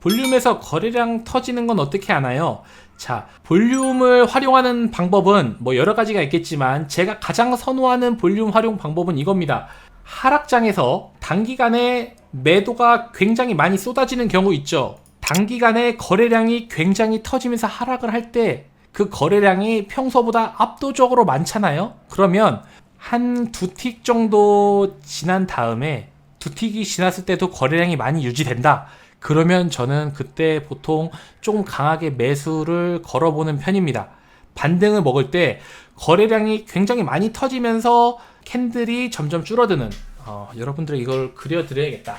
볼륨에서 거래량 터지는 건 어떻게 하나요? 자, 볼륨을 활용하는 방법은 뭐 여러 가지가 있겠지만 제가 가장 선호하는 볼륨 활용 방법은 이겁니다. 하락장에서 단기간에 매도가 굉장히 많이 쏟아지는 경우 있죠. 단기간에 거래량이 굉장히 터지면서 하락을 할 때 그 거래량이 평소보다 압도적으로 많잖아요. 그러면 한 두 틱 정도 지난 다음에 두 틱이 지났을 때도 거래량이 많이 유지된다. 그러면 저는 그때 보통 조금 강하게 매수를 걸어보는 편입니다. 반등을 먹을 때 거래량이 굉장히 많이 터지면서 캔들이 점점 줄어드는 어, 여러분들 이걸 그려드려야겠다.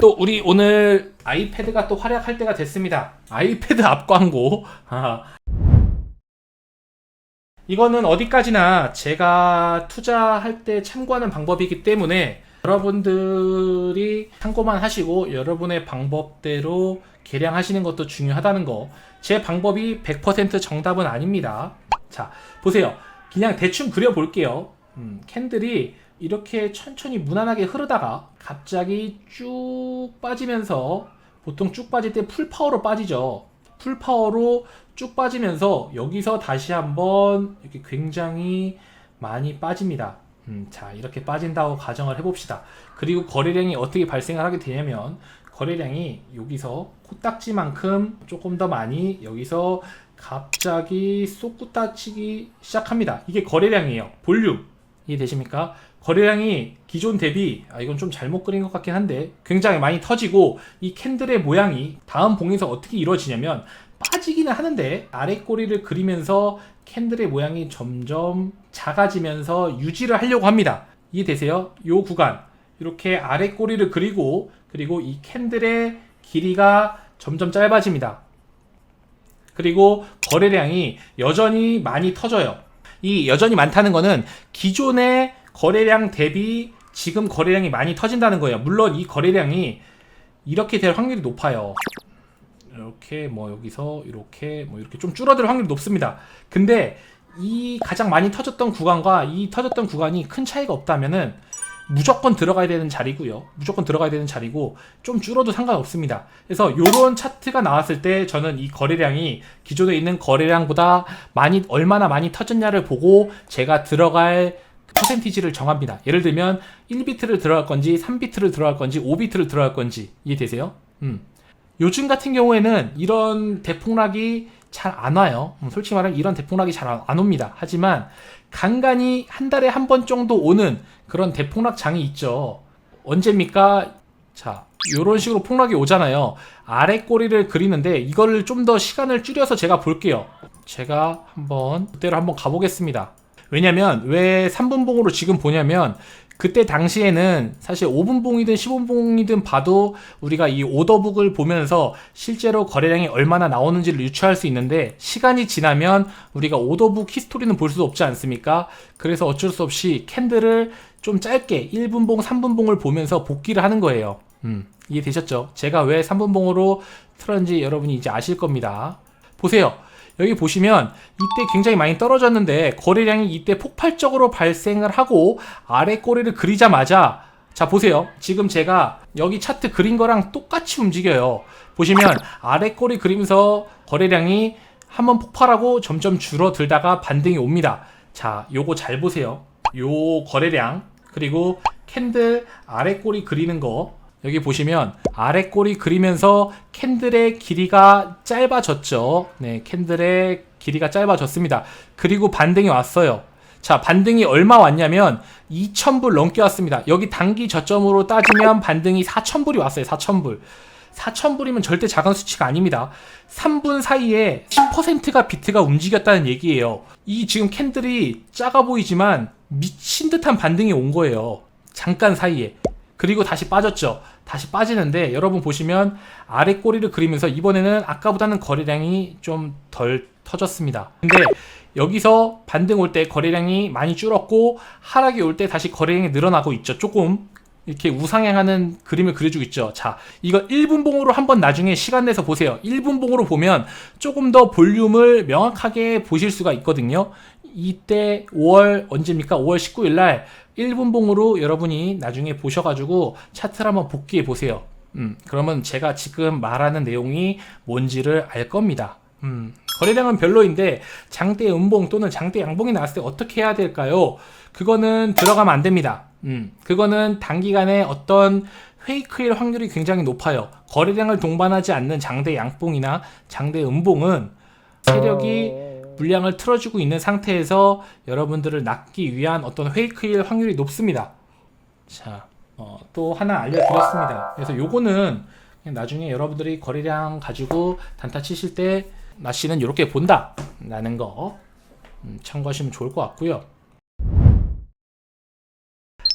또 우리 오늘 아이패드가 또 활약할 때가 됐습니다. 아이패드 앞 광고. 아. 이거는 어디까지나 제가 투자할 때 참고하는 방법이기 때문에 여러분들이 참고만 하시고 여러분의 방법대로 계량하시는 것도 중요하다는 거. 제 방법이 100% 정답은 아닙니다. 자, 보세요. 그냥 대충 그려볼게요. 음, 캔들이 이렇게 천천히 무난하게 흐르다가 갑자기 쭉 빠지면서 보통 쭉 빠질 때 풀파워로 빠지죠. 풀파워로 쭉 빠지면서 여기서 다시 한번 이렇게 굉장히 많이 빠집니다. 음, 자, 이렇게 빠진다고 가정을 해봅시다. 그리고 거래량이 어떻게 발생을 하게 되냐면, 거래량이 여기서 코딱지만큼 조금 더 많이 여기서 갑자기 쏙구따 치기 시작합니다. 이게 거래량이에요. 볼륨. 이해되십니까? 거래량이 기존 대비, 아, 이건 좀 잘못 그린 것 같긴 한데, 굉장히 많이 터지고, 이 캔들의 모양이 다음 봉에서 어떻게 이루어지냐면, 빠지기는 하는데, 아래 꼬리를 그리면서 캔들의 모양이 점점 작아지면서 유지를 하려고 합니다. 이해되세요? 요 구간. 이렇게 아래 꼬리를 그리고, 그리고 이 캔들의 길이가 점점 짧아집니다. 그리고 거래량이 여전히 많이 터져요. 이 여전히 많다는 거는 기존의 거래량 대비 지금 거래량이 많이 터진다는 거예요. 물론 이 거래량이 이렇게 될 확률이 높아요. 이렇게 뭐 여기서 이렇게 뭐 이렇게 좀 줄어들 확률이 높습니다. 근데 이 가장 많이 터졌던 구간과 이 터졌던 구간이 큰 차이가 없다면은 무조건 들어가야 되는 자리고요. 무조건 들어가야 되는 자리고 좀 줄어도 상관없습니다. 그래서 이런 차트가 나왔을 때 저는 이 거래량이 기존에 있는 거래량보다 많이 얼마나 많이 터졌냐를 보고 제가 들어갈 퍼센티지를 정합니다. 예를 들면 1비트를 들어갈 건지 3비트를 들어갈 건지 5비트를 들어갈 건지 이해되세요? 음. 요즘 같은 경우에는 이런 대폭락이 잘 안 와요. 음, 솔직히 말하면 이런 대폭락이 잘 안 옵니다. 하지만 간간히 한 달에 한 번 정도 오는 그런 대폭락 장이 있죠. 언제입니까? 자, 요런 식으로 폭락이 오잖아요. 아래 꼬리를 그리는데 이거를 좀 더 시간을 줄여서 제가 볼게요. 제가 한번 그대로 한번 가보겠습니다. 왜냐면 왜 3분봉으로 지금 보냐면 그때 당시에는 사실 5분봉이든 10분봉이든 봐도 우리가 이 오더북을 보면서 실제로 거래량이 얼마나 나오는지를 유추할 수 있는데 시간이 지나면 우리가 오더북 히스토리는 볼 수 없지 않습니까? 그래서 어쩔 수 없이 캔들을 좀 짧게 1분봉, 3분봉을 보면서 복귀를 하는 거예요. 음, 이해되셨죠? 제가 왜 3분봉으로 틀었는지 여러분이 이제 아실 겁니다. 보세요. 여기 보시면 이때 굉장히 많이 떨어졌는데 거래량이 이때 폭발적으로 발생을 하고 아래 꼬리를 그리자마자 자 보세요. 지금 제가 여기 차트 그린 거랑 똑같이 움직여요. 보시면 아래 꼬리 그리면서 거래량이 한번 폭발하고 점점 줄어들다가 반등이 옵니다. 자 요거 잘 보세요. 요 거래량 그리고 캔들 아래 꼬리 그리는 거 여기 보시면 아래 꼬리 그리면서 캔들의 길이가 짧아졌죠. 네, 캔들의 길이가 짧아졌습니다. 그리고 반등이 왔어요. 자, 반등이 얼마 왔냐면 2,000불 넘게 왔습니다. 여기 단기 저점으로 따지면 반등이 4,000불이 왔어요. 4,000불. 4,000불이면 절대 작은 수치가 아닙니다. 3분 사이에 10%가 비트가 움직였다는 얘기예요. 이 지금 캔들이 작아 보이지만 미친 듯한 반등이 온 거예요. 잠깐 사이에. 그리고 다시 빠졌죠. 다시 빠지는데 여러분 보시면 아래 꼬리를 그리면서 이번에는 아까보다는 거래량이 좀 덜 터졌습니다. 근데 여기서 반등 올 때 거래량이 많이 줄었고 하락이 올 때 다시 거래량이 늘어나고 있죠. 조금 이렇게 우상향하는 그림을 그려주고 있죠. 자, 이거 1분 봉으로 한번 나중에 시간 내서 보세요. 1분 봉으로 보면 조금 더 볼륨을 명확하게 보실 수가 있거든요. 이때 5월 언제입니까? 5월 19일 날 1분봉으로 여러분이 나중에 보셔가지고 차트를 한번 복귀해 보세요. 음, 그러면 제가 지금 말하는 내용이 뭔지를 알 겁니다. 음, 거래량은 별로인데 장대 음봉 또는 장대 양봉이 나왔을 때 어떻게 해야 될까요? 그거는 들어가면 안 됩니다. 음, 그거는 단기간에 어떤 페이크일 확률이 굉장히 높아요. 거래량을 동반하지 않는 장대 양봉이나 장대 음봉은 세력이 물량을 틀어주고 있는 상태에서 여러분들을 낚기 위한 어떤 페이크일 확률이 높습니다. 자, 어, 또 하나 알려드렸습니다. 그래서 요거는 나중에 여러분들이 거래량 가지고 단타 치실 때 나씨는 이렇게 본다 라는 거 음, 참고하시면 좋을 것 같고요.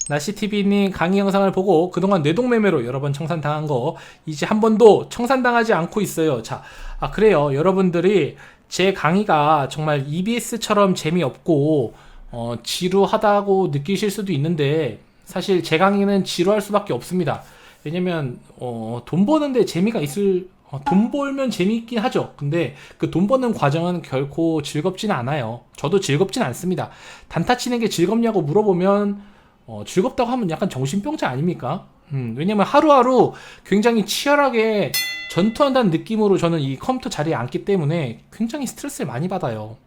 나시TV님 강의 영상을 보고 그동안 뇌동매매로 여러 번 청산당한 거 이제 한 번도 청산당하지 않고 있어요. 자, 아, 그래요. 여러분들이 제 강의가 정말 EBS처럼 재미없고 어, 지루하다고 느끼실 수도 있는데 사실 제 강의는 지루할 수밖에 없습니다. 왜냐면 어, 돈 버는데 재미가 있을 어, 돈 벌면 재미있긴 하죠. 근데 그 돈 버는 과정은 결코 즐겁지는 않아요. 저도 즐겁진 않습니다. 단타 치는 게 즐겁냐고 물어보면 어, 즐겁다고 하면 약간 정신병자 아닙니까? 음, 왜냐면 하루하루 굉장히 치열하게 전투한다는 느낌으로 저는 이 컴퓨터 자리에 앉기 때문에 굉장히 스트레스를 많이 받아요.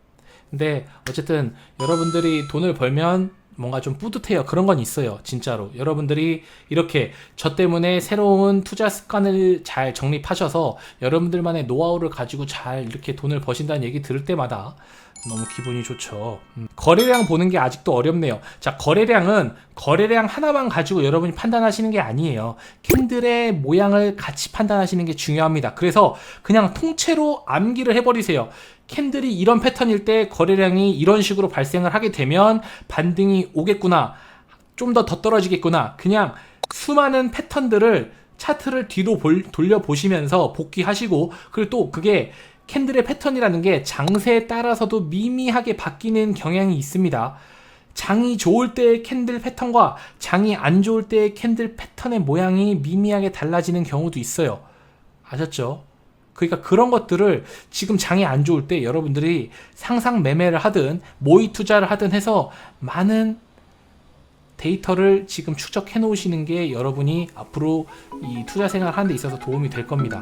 근데 어쨌든 여러분들이 돈을 벌면 뭔가 좀 뿌듯해요. 그런 건 있어요. 진짜로. 여러분들이 이렇게 저 때문에 새로운 투자 습관을 잘 정립하셔서 여러분들만의 노하우를 가지고 잘 이렇게 돈을 버신다는 얘기 들을 때마다 너무 기분이 좋죠. 음, 거래량 보는 게 아직도 어렵네요. 자, 거래량은 거래량 하나만 가지고 여러분이 판단하시는 게 아니에요. 캔들의 모양을 같이 판단하시는 게 중요합니다. 그래서 그냥 통째로 암기를 해버리세요. 캔들이 이런 패턴일 때 거래량이 이런 식으로 발생을 하게 되면 반등이 오겠구나. 좀 더 더 떨어지겠구나. 그냥 수많은 패턴들을 차트를 뒤로 볼- 돌려보시면서 복귀하시고 그리고 또 그게 캔들의 패턴이라는 게 장세에 따라서도 미미하게 바뀌는 경향이 있습니다. 장이 좋을 때의 캔들 패턴과 장이 안 좋을 때의 캔들 패턴의 모양이 미미하게 달라지는 경우도 있어요. 아셨죠? 그러니까 그런 것들을 지금 장이 안 좋을 때 여러분들이 상상 매매를 하든 모의 투자를 하든 해서 많은 데이터를 지금 축적해 놓으시는 게 여러분이 앞으로 이 투자 생활 하는 데 있어서 도움이 될 겁니다.